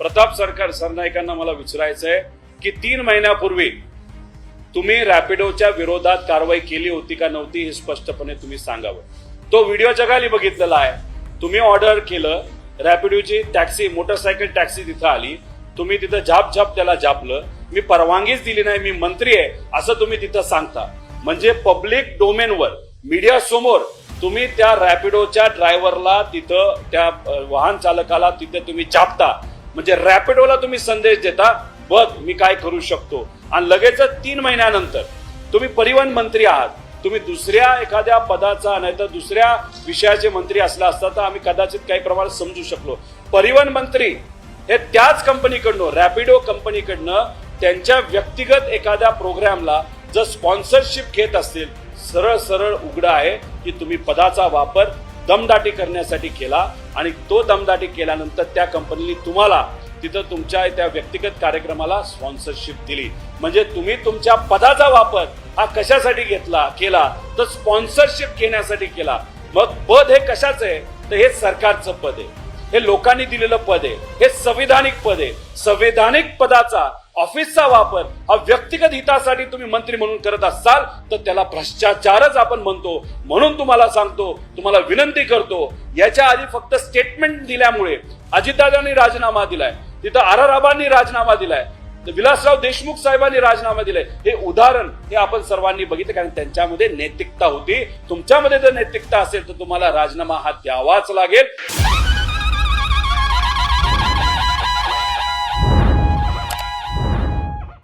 प्रताप सरकार सरनाईकांना मला विचारायचं आहे की तीन महिन्यापूर्वी तुम्ही रॅपिडोच्या विरोधात कारवाई केली होती का नव्हती हे स्पष्टपणे तुम्ही सांगावं. तो व्हिडिओ जगाली बघितलेला आहे. तुम्ही ऑर्डर केलं रॅपिडोची टॅक्सी मोटरसायकल टॅक्सी तिथं आली. तुम्ही तिथं झाप झाप त्याला झापलं. मी परवानगीच दिली नाही मी मंत्री आहे असं तुम्ही तिथं सांगता. म्हणजे पब्लिक डोमेनवर मीडिया समोर तुम्ही त्या रॅपिडोच्या ड्रायव्हरला तिथं त्या वाहन चालकाला तिथं तुम्ही चापता. म्हणजे रॅपिडोला तुम्ही संदेश देता बघ मी काय करू शकतो. आणि लगेचच तीन महिन्यानंतर तुम्ही परिवहन मंत्री आहात. तुम्ही दुसऱ्या एखाद्या पदाचा नाही तर दुसऱ्या विषयाचे मंत्री असला असता तर आम्ही कदाचित काही प्रमाणात समजू शकलो. परिवहन मंत्री हे त्याच कंपनीकडनं रॅपिडो कंपनीकडनं त्यांच्या व्यक्तिगत एखाद्या प्रोग्रामला जर स्पॉन्सरशिप घेत असतील सरळ सरळ उघडं आहे की तुम्ही पदाचा वापर दमदाटी करण्यासाठी केला आणि तो दमदाटी केल्यानंतर त्या कंपनीने तुम्हाला तिथं तुमच्या त्या व्यक्तिगत कार्यक्रमाला स्पॉन्सरशिप दिली. म्हणजे तुम्ही तुमच्या पदाचा वापर हा कशासाठी घेतला केला तर स्पॉन्सरशिप घेण्यासाठी केला. मग पद हे कशाचं आहे? तर हे सरकारचं पद आहे. हे लोकांनी दिलेलं पद आहे. हे संविधानिक पद आहे. संविधानिक पदाचा ऑफिसचा वापर हा व्यक्तिगत हितासाठी तुम्ही मंत्री म्हणून करत असाल तर त्याला भ्रष्टाचारच आपण म्हणतो. म्हणून तुम्हाला सांगतो तुम्हाला विनंती करतो याच्या आधी फक्त स्टेटमेंट दिल्यामुळे अजितदादांनी राजीनामा दिलाय तिथं आर राजीनामा दिलाय तर विलासराव देशमुख साहेबांनी राजीनामा दिलाय. हे उदाहरण हे आपण सर्वांनी बघितलं कारण त्यांच्यामध्ये नैतिकता होती. तुमच्यामध्ये जर नैतिकता असेल तर तुम्हाला राजीनामा हा द्यावाच लागेल.